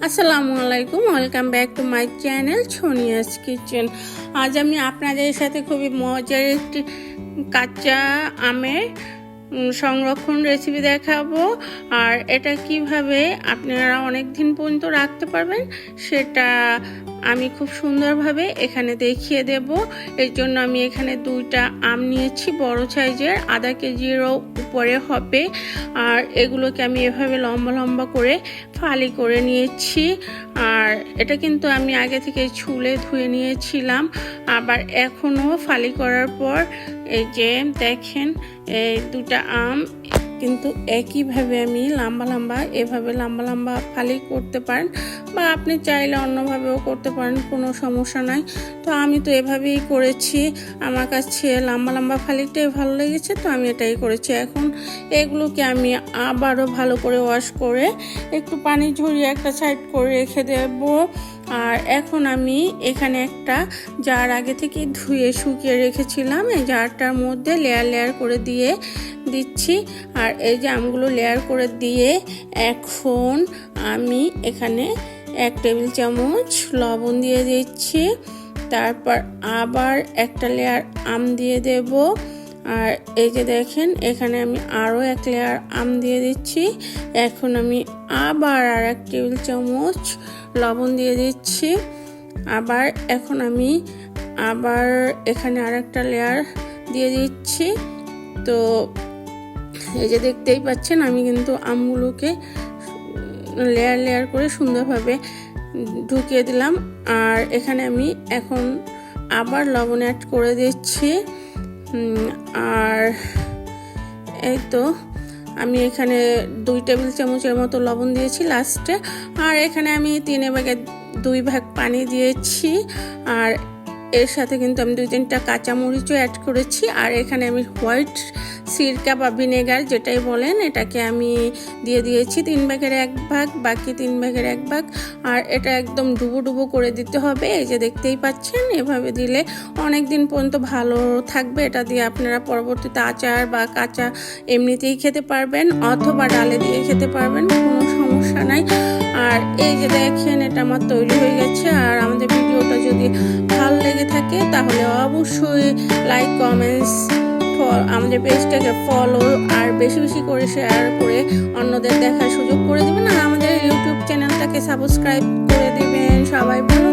আসসালামু আলাইকুম, welcome back to my channel Sonia's kitchen. আজ আমি আপনাদের সাথে খুবই মজার একটি কাঁচা আমের সংরক্ষণ রেসিপি দেখাবো। আর এটা কীভাবে আপনারা অনেক দিন পর্যন্ত রাখতে পারবেন, সেটা আমি খুব সুন্দরভাবে এখানে দেখিয়ে দেব। এর জন্য আমি এখানে দুইটা আম নিয়েছি, বড় সাইজের, আধা কেজিরও উপরে হবে। আর এগুলোকে আমি এভাবে লম্বা লম্বা করে ফালি করে নিয়েছি। আর এটা কিন্তু আমি আগে থেকে ছুলে ধুয়ে নিয়েছিলাম। আবার এখনও ফালি করার পর এই যে দেখেন, এই দুটা আম কিন্তু একইভাবে আমি লম্বা লম্বা, এভাবে লম্বা লম্বা ফালি করতে পারেন বা আপনি চাইলে অন্যভাবেও করতে পারেন, কোনো সমস্যা নাই। তো আমি তো এভাবেই করেছি। আমার কাছে লম্বা লম্বা ফালিটাই ভালো লেগেছে, তো আমি এটাই করেছি। এখন এগুলোকে আমি আবারও ভালো করে ওয়াশ করে একটু পানি ঝরিয়ে একটা সাইড করে রেখে দেবো। আর এখন আমি এখানে একটা জার আগে থেকে ধুয়ে শুকিয়ে রেখেছিলাম। এই জারটার মধ্যে লেয়ার লেয়ার করে দিয়ে দিচ্ছি। আর এই যে আমগুলো লেয়ার করে দিয়ে এখন আমি এখানে এক টেবিল চামচ লবণ দিয়ে দিচ্ছি। তারপর আবার একটা লেয়ার আম দিয়ে দেব। আর এই যে দেখেন, এখানে আমি আরও এক লেয়ার আম দিয়ে দিচ্ছি। এখন আমি আবার আর এক টেবিল চামচ লবণ দিয়ে দিচ্ছি। আবার এখন আমি আবার এখানে আর একটা লেয়ার দিয়ে দিচ্ছি। তো এই যে দেখতেই পাচ্ছেন, আমি কিন্তু আমগুলোকে লেয়ার লেয়ার করে সুন্দরভাবে ঢুকিয়ে দিলাম। আর এখানে আমি এখন আবার লবণ অ্যাড করে দিচ্ছি। আর এই তো আমি এখানে দুই টেবিল চামচের মতো লবণ দিয়েছি লাস্টে, আর এখানে আমি তিনে ভাগে দুই ভাগ পানি দিয়েছি, আর এর সাথে কিন্তু আমি দুই তিনটা কাঁচামরিচও অ্যাড করেছি, আর এখানে আমি হোয়াইট সিরকা বা ভিনেগার যেটাই বলেন, এটাকে আমি দিয়ে দিয়েছি তিন ভাগের এক ভাগ, বাকি তিন ভাগের এক ভাগ। আর এটা একদম ডুবো ডুবো করে দিতে হবে, এই যে দেখতেই পাচ্ছেন, এভাবে দিলে অনেক দিন পর্যন্ত ভালো থাকবে। এটা দিয়ে আপনারা পরবর্তীতে আচার বা কাঁচা এমনিতেই খেতে পারবেন, অথবা ডালে দিয়ে খেতে পারবেন, কোনো সমস্যা নাই। আর এই যে দেখেন, এটা আমার তৈরি হয়ে গেছে। আর আমাদের ভিডিওটা যদি ভালো লেগে থাকে, তাহলে অবশ্যই লাইক কমেন্টস আমাদের পেজটাকে ফলো আর বেশি বেশি করে শেয়ার করে অন্যদের দেখার সুযোগ করে দেবেন আর আমাদের ইউটিউব চ্যানেলটাকে সাবস্ক্রাইব করে দেবেন। সবাই ভালো